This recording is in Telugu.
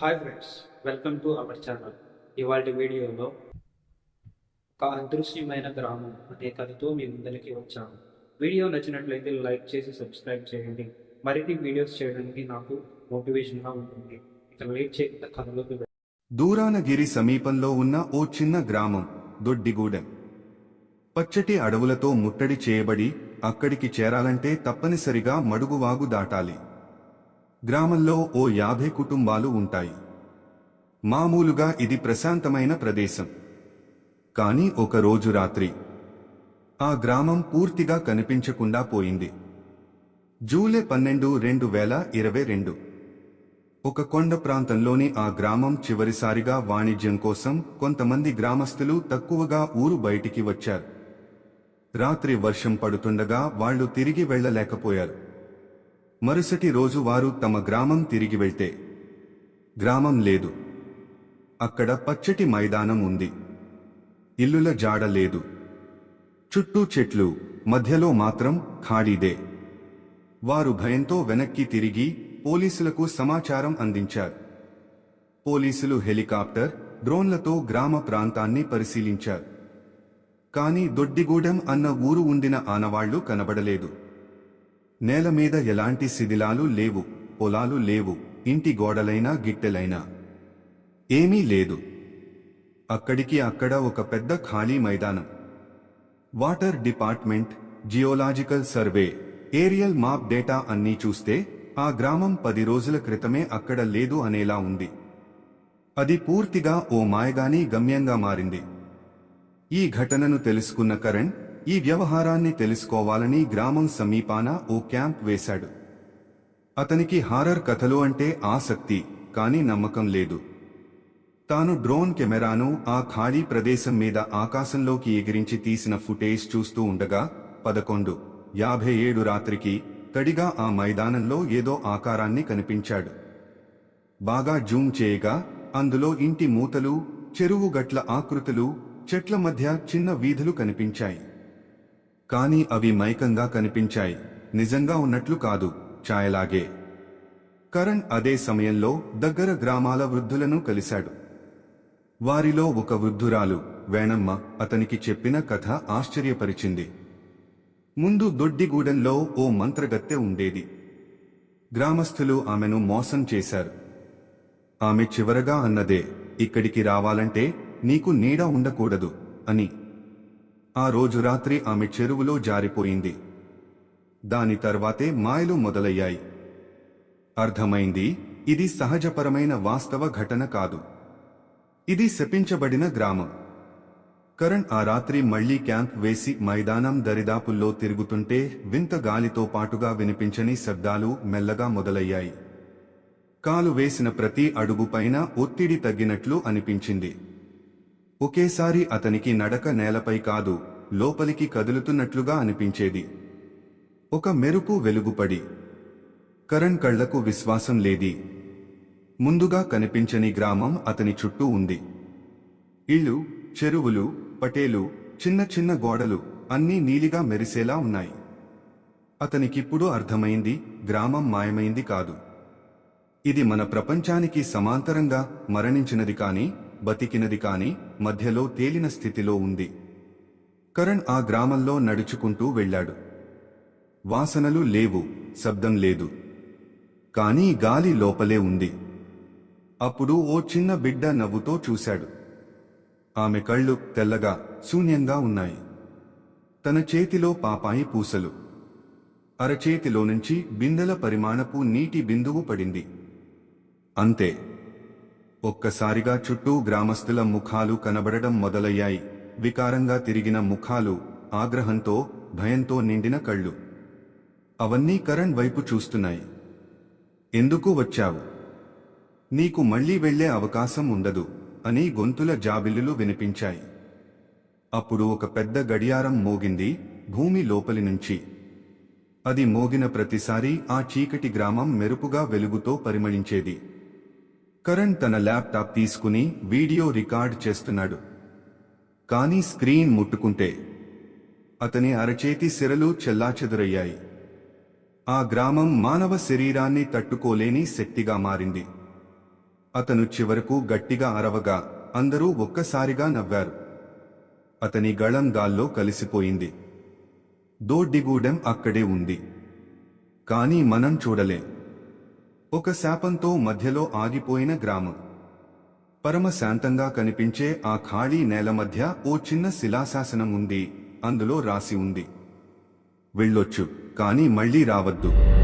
Hi friends welcome to our channel ఇవాళ వీడియోలో ఒక అదృశ్యమైన గ్రామం అనే కథతో మీ ముందరికి వచ్చాను. వీడియో నచ్చినట్లయితే లైక్ చేసి సబ్స్క్రైబ్ చేయండి. మరిన్ని వీడియోస్ చేయడానికి నాకు మోటివేషన్గా ఉంటుంది. ఇక లేట్ చేయకుండా కథలోకి దూరానగిరి సమీపంలో ఉన్న ఓ చిన్న గ్రామం దొడ్డిగూడెం. పచ్చటి అడవులతో ముట్టడి చేయబడి అక్కడికి చేరాలంటే తప్పనిసరిగా మడుగువాగు దాటాలి. గ్రామంలో ఓ యాభై కుటుంబాలు ఉంటాయి. మామూలుగా ఇది ప్రశాంతమైన ప్రదేశం. కానీ ఒక రోజు రాత్రి ఆ గ్రామం పూర్తిగా కనిపించకుండా పోయింది. జూలై పన్నెండు రెండు వేల ఇరవై రెండు. ఒక కొండ ప్రాంతంలోని ఆ గ్రామం చివరిసారిగా వాణిజ్యం కోసం కొంతమంది గ్రామస్తులు తక్కువగా ఊరు బయటికి వచ్చారు. రాత్రి వర్షం పడుతుండగా వాళ్ళు తిరిగి వెళ్ళలేకపోయారు. మరుసటి రోజు వారు తమ గ్రామం తిరిగి వెళ్తే గ్రామం లేదు. అక్కడ పచ్చటి మైదానం ఉంది. ఇల్లుల జాడ లేదు. చుట్టూ చెట్లు మధ్యలో మాత్రం ఖాళీదే. వారు భయంతో వెనక్కి తిరిగి పోలీసులకు సమాచారం అందించారు. పోలీసులు హెలికాప్టర్ డ్రోన్లతో గ్రామ ప్రాంతాన్ని పరిశీలించారు. కానీ దొడ్డిగూడెం అన్న ఊరు ఉండిన ఆనవాళ్ళు కనబడలేదు. నేల మీద ఎలాంటి శిథిలాలు లేవు పొలాలు లేవు ఇంటి గోడలైనా గిట్టెలైనా. ఏమీ లేదు. అక్కడికి అక్కడ ఒక పెద్ద ఖాళీ మైదానం. Water department geological survey aerial map data అన్నీ చూస్తే ఆ గ్రామం పది రోజుల క్రితమే అక్కడ లేదు అనేలా ఉంది. అది పూర్తిగా ఓ మాయగాని గమ్యంగా మారింది. ఈ ఘటనను తెలుసుకున్న కరణ్ ఈ వ్యవహారాన్ని తెలుసుకోవాలని గ్రామం సమీపాన ఓ క్యాంప్ వేశాడు. అతనికి హారర్ కథలు అంటే ఆసక్తి కాని నమ్మకం లేదు. తాను డ్రోన్ కెమెరాను ఆ ఖాళీ ప్రదేశం మీద ఆకాశంలోకి ఎగిరించి తీసిన ఫుటేజ్ చూస్తూ ఉండగా పదకొండు యాభై ఏడు రాత్రికి తడిగా ఆ మైదానంలో ఏదో ఆకారాన్ని కనిపించాడు. బాగా జూమ్ చేయగా అందులో ఇంటి మూతలు చెరువు గట్ల ఆకృతులు చెట్ల మధ్య చిన్న వీధులు కనిపించాయి. కానీ అవి మైకంగా కనిపించాయి. నిజంగా ఉన్నట్లు కాదు ఛాయలాగే. కరణ్ అదే సమయంలో దగ్గర గ్రామాల వృద్ధులను కలిశాడు. వారిలో ఒక వృద్ధురాలు వేణమ్మ అతనికి చెప్పిన కథ ఆశ్చర్యపరిచింది. ముందు దొడ్డిగూడెంలో ఓ మంత్రగత్తె ఉండేది. గ్రామస్థులు ఆమెను మోసం చేశారు. ఆమె చివరగా అన్నదే ఇక్కడికి రావాలంటే నీకు నీడ ఉండకూడదు అని. ఆ రోజు రాత్రి ఆమె చెరువులో జారిపోయింది. దాని తర్వాతే మాయలు మొదలయ్యాయి. అర్థమైంది? ఇది సహజపరమైన వాస్తవ ఘటన కాదు. ఇది శపించబడిన గ్రామం. కరణ్ ఆ రాత్రి మళ్ళీ క్యాంప్ వేసి మైదానం దరిదాపుల్లో తిరుగుతుంటే వింత గాలితో పాటుగా వినిపించని శబ్దాలు మెల్లగా మొదలయ్యాయి. కాలు వేసిన ప్రతి అడుగుపైన ఒత్తిడి తగ్గినట్లు అనిపించింది. ఒకేసారి అతనికి నడక నేలపై కాదు లోపలికి కదులుతున్నట్లుగా అనిపించేది. ఒక మెరుపు వెలుగుపడి. కరణ్ కళ్ళకు విశ్వాసం లేది. ముందుగా కనిపించని గ్రామం అతని చుట్టూ ఉంది. ఇళ్ళు చెరువులు పటేలు చిన్న చిన్న గోడలు అన్నీ నీలిగా మెరిసేలా ఉన్నాయి. అతనికిప్పుడు అర్థమైంది గ్రామం మాయమైంది కాదు. ఇది మన ప్రపంచానికి సమాంతరంగా మరణించినది కాని బతికినది కానీ మధ్యలో తేలిన స్థితిలో ఉంది. కరణ్ ఆ గ్రామంలో నడుచుకుంటూ వెళ్ళాడు. వాసనలు లేవు శబ్దం లేదు. కానీ గాలి లోపలే ఉంది. అప్పుడు ఓ చిన్న బిడ్డ నవ్వుతో చూశాడు. ఆమె కళ్ళు తెల్లగా శూన్యంగా ఉన్నాయి. తన చేతిలో పాపాయి పూసలు. అరచేతిలో నుంచి బిందెల పరిమాణపు నీటి బిందువు పడింది. అంతే. ఒక్కసారిగా చుట్టూ గ్రామస్తుల ముఖాలు కనబడడం మొదలయ్యాయి. వికారంగా తిరిగిన ముఖాలు ఆగ్రహంతో భయంతో నిండిన కళ్ళు. అవన్నీ కరణ్ వైపు చూస్తున్నాయి. ఎందుకు వచ్చావు? నీకు మళ్ళీ వెళ్ళే అవకాశం ఉండదు అని గొంతుల జాబిల్లులు వినిపించాయి. అప్పుడు ఒక పెద్ద గడియారం మోగింది భూమి లోపలి నుంచి. అది మోగిన ప్రతిసారి ఆ చీకటి గ్రామం మెరుపుగా వెలుగుతో పరిమళించేది. కరణ్ తన ల్యాప్టాప్ తీసుకుని వీడియో రికార్డ్ చేస్తున్నాడు. కానీ స్క్రీన్ ముట్టుకుంటే అతని అరచేతి సిరలు చెల్లాచెదురయ్యాయి. ఆ గ్రామం మానవ శరీరాన్ని తట్టుకోలేని శక్తిగా మారింది. అతను చివరకు గట్టిగా అరవగా అందరూ ఒక్కసారిగా నవ్వారు. అతని గళం గాల్లో కలిసిపోయింది. దోడ్డిగూడెం అక్కడే ఉంది. కానీ మనం చూడలేం. ఒక శాపంతో మధ్యలో ఆగిపోయిన గ్రామం. పరమశాంతంగా కనిపించే ఆ ఖాళీ నేల మధ్య ఓ చిన్న శిలాశాసనం ఉంది. అందులో రాసి ఉంది. వెళ్ళొచ్చు కానీ మళ్ళీ రావద్దు.